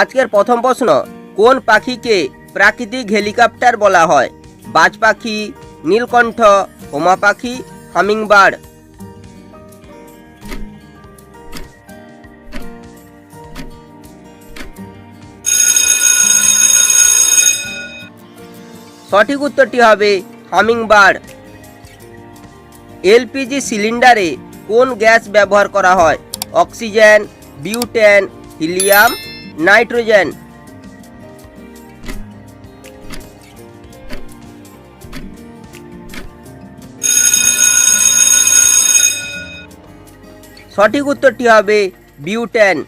আজকের প্রথম প্রশ্ন, কোন পাখিকে প্রাকৃতিক হেলিকপ্টার বলা হয়? বাজ পাখি নীলকণ্ঠ হোমা পাখি হামিংবার্ড সঠিক উত্তরটি হবে হামিংবার্ড এলপিজি সিলিন্ডারে কোন গ্যাস ব্যবহার করা হয়? Oxygen, butane, helium nitrogen. সঠিক উত্তরটি হবে বিউটেন।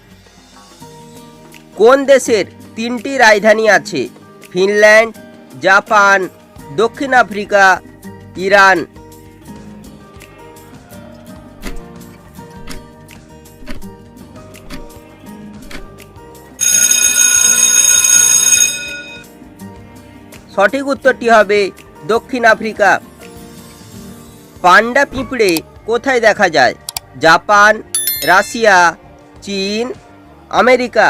কোন দেশের তিনটি রাজধানী আছে? ফিনল্যান্ড, জাপান, দক্ষিণ আফ্রিকা, ইরান। সঠিক উত্তরটি হবে দক্ষিণ আফ্রিকা। পান্ডা পিঁপড়ে কোথায় দেখা যায়? জাপান, রাশিয়া, চীন, আমেরিকা।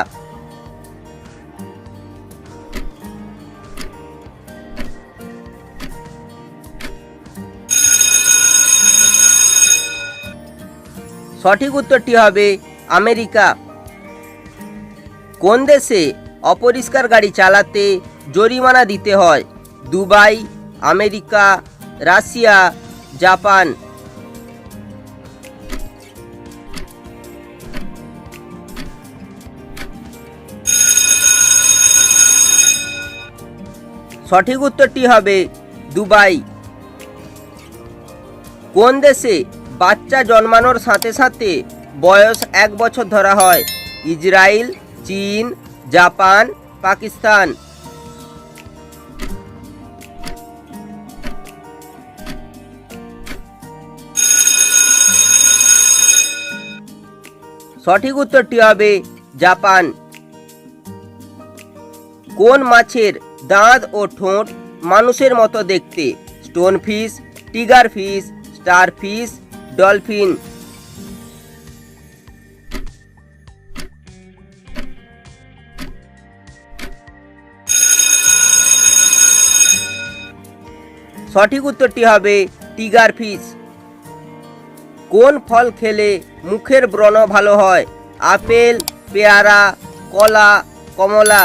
সঠিক উত্তরটি হবে আমেরিকা। কোন দেশে অপরিষ্কার গাড়ি চালাতে জরিমানা দিতে হয়। Dubai, America, Russia, Japan. সঠিক উত্তরটি হবে দুবাই। কোন দেশে বাচ্চা জন্মানোর সাথে সাথে বয়স এক বছর ধরা হয়? ইসরায়েল চীন, জাপান, পাকিস্তান। সঠিক উত্তরটি হবে জাপান। কোন মাছের দাঁত ও ঠোঁট মানুষের মতো দেখতে? Stonefish, tiger fish, starfish, dolphin. সঠিক উত্তরটি হবে টিগার ফিশ। কোন ফল খেলে মুখের ব্রণ ভালো হয়? আপেল, পেয়ারা, কলা, কমলা।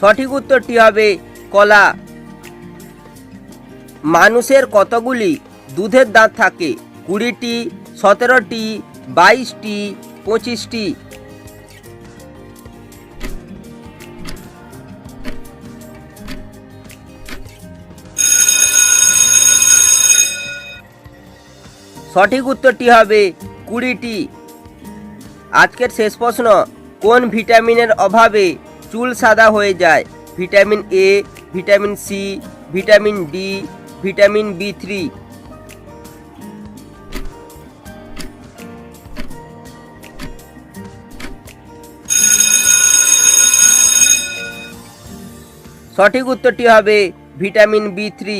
সঠিক উত্তরটি হবে কলা। মানুষের কতগুলি দুধের দাঁত থাকে? কুড়িটি, সতেরোটি, বাইশটি পঁচিশটি। সঠিক উত্তরটি হবে কুড়িটি। আজকের শেষ প্রশ্ন, কোন ভিটামিনের অভাবে চুল সাদা হয়ে যায়? Vitamin A vitamin C vitamin D vitamin B three সঠিক উত্তরটি হবে ভিটামিন বি থ্রি।